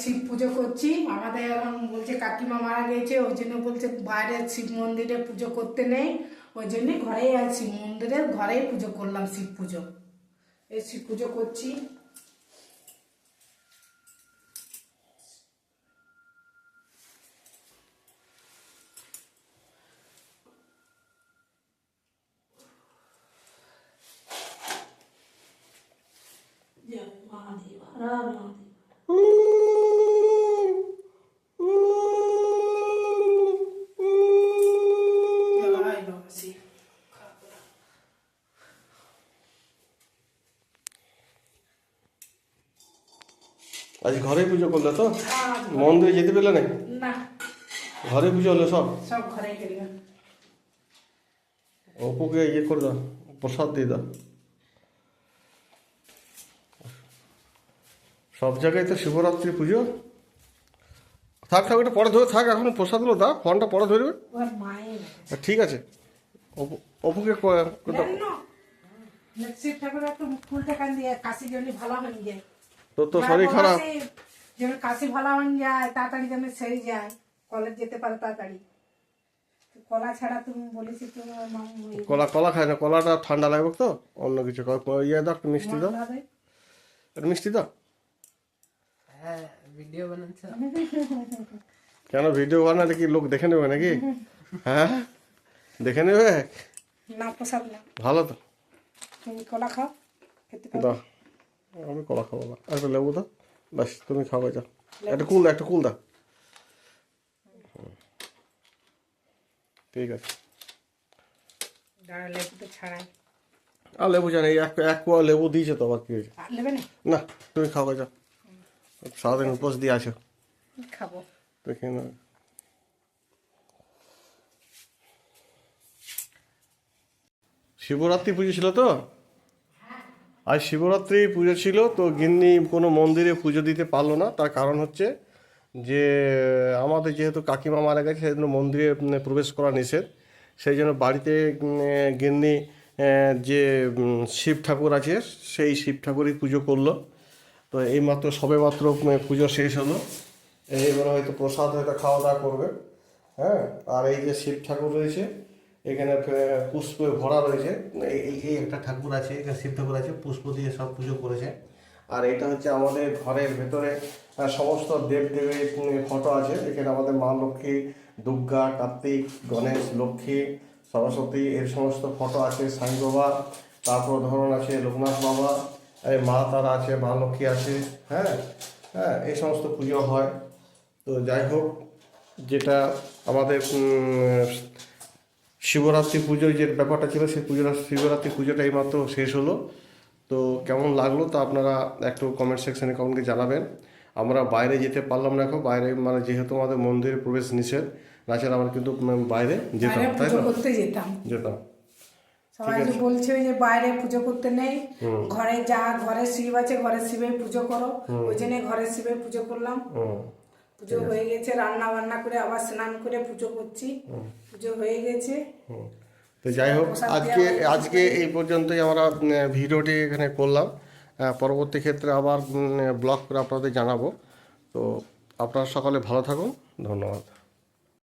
শিব পুজো করছি আমাদের এখন বলছে কাকিমা মারা গেছে ওই জন্য বলছে বাইরে শিব মন্দিরে পুজো করতে নেই ওই জন্য ঘরেই আর শিব মন্দিরে ঘরেই পুজো করলাম শিব পুজো। এই শিব পুজো করছি। জয় বাবা শিব। আজ ঘরে পুজো করলে তো মন্দিরে যেতে পেলে না না। ঘরে পুজো হলো সব? সব ঘরে অপুকে ইয়ে করে দাও প্রসাদ দিয়ে দাও। সব জায়গায় তো শিবরাত্রি পুজো। থাক থাক ওটা পরে ধরে থাক এখন প্রসাদ প্রসাদগুলো দাও ফোনটা পরে ধরবে ওর ঠিক আছে। অপু অপুকে ঠাকুর একটু ফুলটা কান দিয়ে কাশি জন্য ভালো হয়ে যায় তোর তো শরীর খারাপ? যেন কাশি ভালো হয়ে যায় তাড়াতাড়ি যেন সেরে যায় কলেজ যেতে পারে তাড়াতাড়ি। কলা ছাড়া তুমি বলেছি তুমি কলা কলা খায় না কলাটা ঠান্ডা লাগবে তো অন্য কিছু ইয়ে দাও একটু মিষ্টি দাও। একটু মিষ্টি দাও। হ্যাঁ ভিডিও বানাচ্ছ। কেন ভিডিও বানালে কি লোক দেখে নেবে নাকি? হ্যাঁ? দেখে নেবে? না প্রসাদ না। ভালো তো। তুমি কলা খাও খেতে পারো। দাও। আমি কলা খাব না আর একটা লেবু দাও। ব্যাস তুমি খাবে যাও। একটা কুল একটা কুল দাও। ঠিক আছে। আর লেবু জানি এক এক কোয়া লেবু দিয়েছে তো আবার কি হয়েছে? না? না তুমি খাবে যাও। সারাদিন উপোস দিয়ে আসো খাব। খেয়ে নাও। শিবরাত্রি পুজো ছিল তো? আজ শিবরাত্রি পুজো ছিল, তো গিন্নি কোনো মন্দিরে পুজো দিতে পারল না। তার কারণ হচ্ছে যে, আমাদের যেহেতু কাকিমা মারা গেছে সেই জন্য মন্দিরে প্রবেশ করা নিষেধ। সেই জন্য বাড়িতে গিন্নি যে শিব ঠাকুর আছে, সেই শিব ঠাকুরই পুজো করল। তো এইমাত্র সবে মাত্র পুজো শেষ হলো। এইবার হয়তো প্রসাদ, হয়তো খাওয়া দাওয়া করবে। হ্যাঁ আর এই যে শিব ঠাকুর রয়েছে এখানে পুষ্পে ভরা রয়েছে। এই, এই- একটা ঠাকুর আছে এখানে শিব ঠাকুর আছে, পুষ্প দিয়ে সব পুজো করেছে। আর এটা হচ্ছে আমাদের ঘরের ভেতরে সমস্ত দেব দেবীর ফটো আছে। এখানে আমাদের মা লক্ষ্মী, দুর্গা, কার্তিক, গণেশ, লক্ষ্মী, সরস্বতী, এর সমস্ত ফটো আছে, সাই বাবা, তারপর ধরুন আছে লোকনাথ বাবা, এই মা তারা আছে, মা লক্ষ্মী আছে হ্যাঁ হ্যাঁ এই সমস্ত পুজো হয়। তো যাই হোক, যেটা আমাদের শিবরাত্রি পুজোর যে ব্যাপারটা ছিল সেই পুজোর শিবরাত্রি পুজোটা এইমাত্র শেষ হলো। তো কেমন লাগল তা আপনারা একটু কমেন্ট সেকশনে কমেন্টকে জানাবেন। আমরা বাইরে যেতে পারলাম না এখন। বাইরে মানে যেহেতু আমাদের মন্দিরে প্রবেশ নিষেধ তাছাড়া আমরা কিন্তু বাইরে যেতাম তাই না করতে যেতাম। যেতাম। সবাই যে বলছে যে বাইরে পুজো করতে নেই। ঘরে যা ঘরে শিব আছে ঘরে শিবে পুজো করো। ওই জন্য ঘরে শিবে পুজো করলাম। পুজো হয়ে গেছে রান্না বান্না করে আবার স্নান করে পুজো করছি। পুজো হয়ে গেছে। তো যাই হোক আজকে আজকে এই পর্যন্তই আমরা ভিডিওটি এখানে করলাম। পরবর্তী ক্ষেত্রে আবার ব্লগ করে আপনাদের জানাব। তো আপনারা সকালে ভালো থাকুন। ধন্যবাদ।